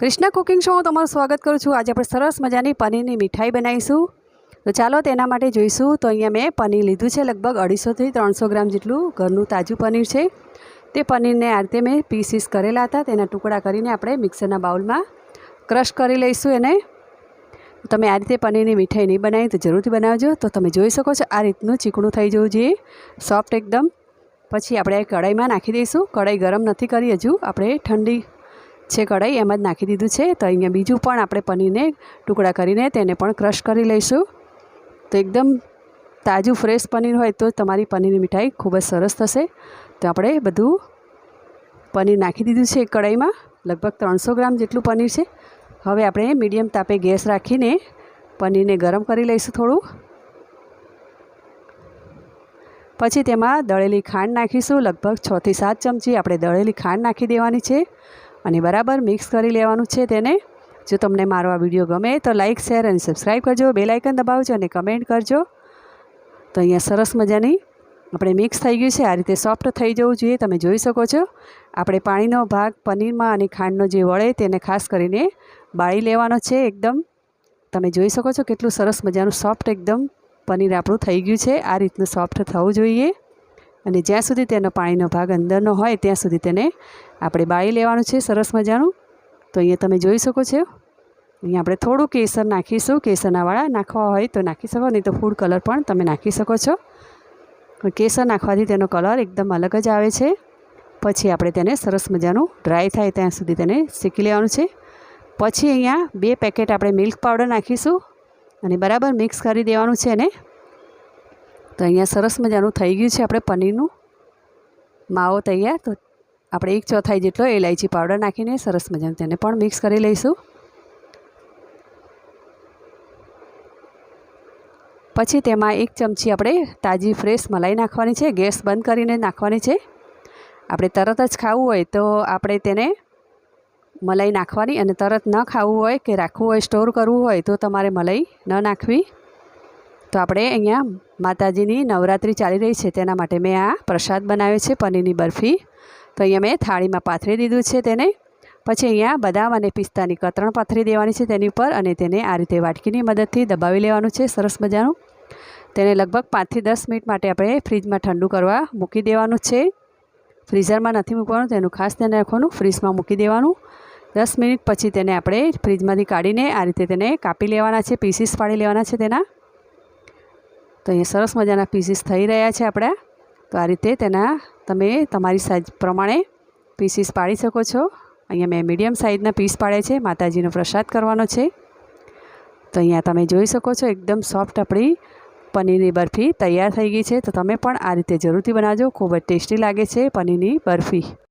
Krishna cooking શોમાં તમારું સ્વાગત કરું છું. આજે આપણે સરસ મજાની પનીરની મીઠાઈ બનાવીશું. તો ચાલો તેના માટે જોઈશું. તો અહીંયા મેં પનીર લીધું છે લગભગ અઢીસોથી ત્રણસો ગ્રામ જેટલું. ઘરનું તાજું પનીર છે. તે પનીરને આ રીતે મેં પીસીસ કરેલા હતા. તેના ટુકડા કરીને આપણે મિક્સરના બાઉલમાં ક્રશ કરી લઈશું એને. તમે આ રીતે પનીરની મીઠાઈ નહીં બનાવી તો જરૂરથી બનાવજો. તો તમે જોઈ શકો છો, આ રીતનું ચીકણું થઈ જવું જોઈએ. સોફ્ટ એકદમ. પછી આપણે કઢાઈમાં નાખી દઈશું. કઢાઈ ગરમ નથી કરી હજુ. આપણે ઠંડી છે કઢાઈ, એમાં જ નાખી દીધું છે. તો અહીંયા બીજું પણ આપણે પનીરને ટુકડા કરીને તેને પણ ક્રશ કરી લઈશું. તો એકદમ તાજું, ફ્રેશ પનીર હોય તો તમારી પનીરની મીઠાઈ ખૂબ જ સરસ થશે. તો આપણે બધું પનીર નાખી દીધું છે એક કઢાઈમાં. લગભગ ત્રણસો ગ્રામ જેટલું પનીર છે. હવે આપણે મીડિયમ તાપે ગેસ રાખીને પનીરને ગરમ કરી લઈશું થોડું. પછી તેમાં દળેલી ખાંડ નાખીશું. લગભગ છથી સાત ચમચી આપણે દળેલી ખાંડ નાખી દેવાની છે. અને બરાબર મિક્સ કરી લેવાનું છે તેને. જો તમને મારો આ વીડિયો ગમે તો લાઇક શેર અને સબસ્ક્રાઈબ કરજો. બેલાઇકન દબાવજો અને કમેન્ટ કરજો. તો અહીંયા સરસ મજાની આપણે મિક્સ થઈ ગયું છે. આ રીતે સોફ્ટ થઈ જવું જોઈએ, તમે જોઈ શકો છો. આપણે પાણીનો ભાગ પનીરમાં અને ખાંડનો જે વળે તેને ખાસ કરીને બાળી લેવાનો છે એકદમ. તમે જોઈ શકો છો કેટલું સરસ મજાનું સોફ્ટ એકદમ પનીર આપણું થઈ ગયું છે. આ રીતનું સોફ્ટ થવું જોઈએ. અને જ્યાં સુધી તેનો પાણીનો ભાગ અંદરનો હોય, ત્યાં સુધી તેને આપણે બાળી લેવાનું છે સરસ મજાનું. તો અહીંયા તમે જોઈ શકો છો. અહીંયા આપણે થોડું કેસર નાખીશું. કેસરનાવાળા નાખવા હોય તો નાખી શકો, નહીં તો ફૂડ કલર પણ તમે નાખી શકો છો. કેસર નાખવાથી તેનો કલર એકદમ અલગ જ આવે છે. પછી આપણે તેને સરસ મજાનું ડ્રાય થાય ત્યાં સુધી તેને શેકી લેવાનું છે. પછી અહીંયા બે પેકેટ આપણે મિલ્ક પાવડર નાખીશું અને બરાબર મિક્સ કરી દેવાનું છે એને. તો અહીંયા સરસ મજાનું થઈ ગયું છે આપણે પનીરનું. માવો તૈયાર, તો આપણે એક ચોથાઈ જેટલો એલાયચી પાવડર નાખીને સરસ મજાનું તેને પણ મિક્સ કરી લઈશું. પછી તેમાં એક ચમચી આપણે તાજી ફ્રેશ મલાઈ નાખવાની છે, ગેસ બંધ કરીને નાખવાની છે. આપણે તરત જ ખાવું હોય તો આપણે તેને મલાઈ નાખવાની અને તરત ન ખાવું હોય કે રાખવું હોય, સ્ટોર કરવું હોય તો તમારે મલાઈ ન નાખવી. તો આપણે અહીંયા માતાજીની નવરાત્રિ ચાલી રહી છે, તેના માટે મેં આ પ્રસાદ બનાવ્યો છે, પનીરની બરફી. તો અહીંયા મેં થાળીમાં પાથરી દીધું છે તેને. પછી અહીંયા બદામ અને પિસ્તાની કતરણ પાથરી દેવાની છે તેની ઉપર અને તેને આ રીતે વાટકીની મદદથી દબાવી લેવાનું છે સરસ મજાનું. તેને લગભગ પાંચથી દસ મિનિટ માટે આપણે ફ્રીજમાં ઠંડુ કરવા મૂકી દેવાનું છે. ફ્રીઝરમાં નથી મૂકવાનું, તેનું ખાસ ધ્યાન રાખવાનું, ફ્રીજમાં મૂકી દેવાનું. દસ મિનિટ પછી તેને આપણે ફ્રીજમાંથી કાઢીને આ રીતે તેને કાપી લેવાના છે, પીસીસ પાડી લેવાના છે તેના. તો અહીંયા સરસ મજાના પીસીસ થઈ રહ્યા છે આપણા. તો આ રીતે તેના તમે તમારી સાઇઝ પ્રમાણે પીસીસ પાડી શકો છો. અહીંયા મેં મીડિયમ સાઇઝના પીસ પાડ્યા છે. માતાજીનો પ્રસાદ કરવાનો છે. તો અહીંયા તમે જોઈ શકો છો એકદમ સોફ્ટ આપણી પનીરની બરફી તૈયાર થઈ ગઈ છે. તો તમે પણ આ રીતે જરૂરથી બનાવજો. ખૂબ જ ટેસ્ટી લાગે છે પનીરની બરફી.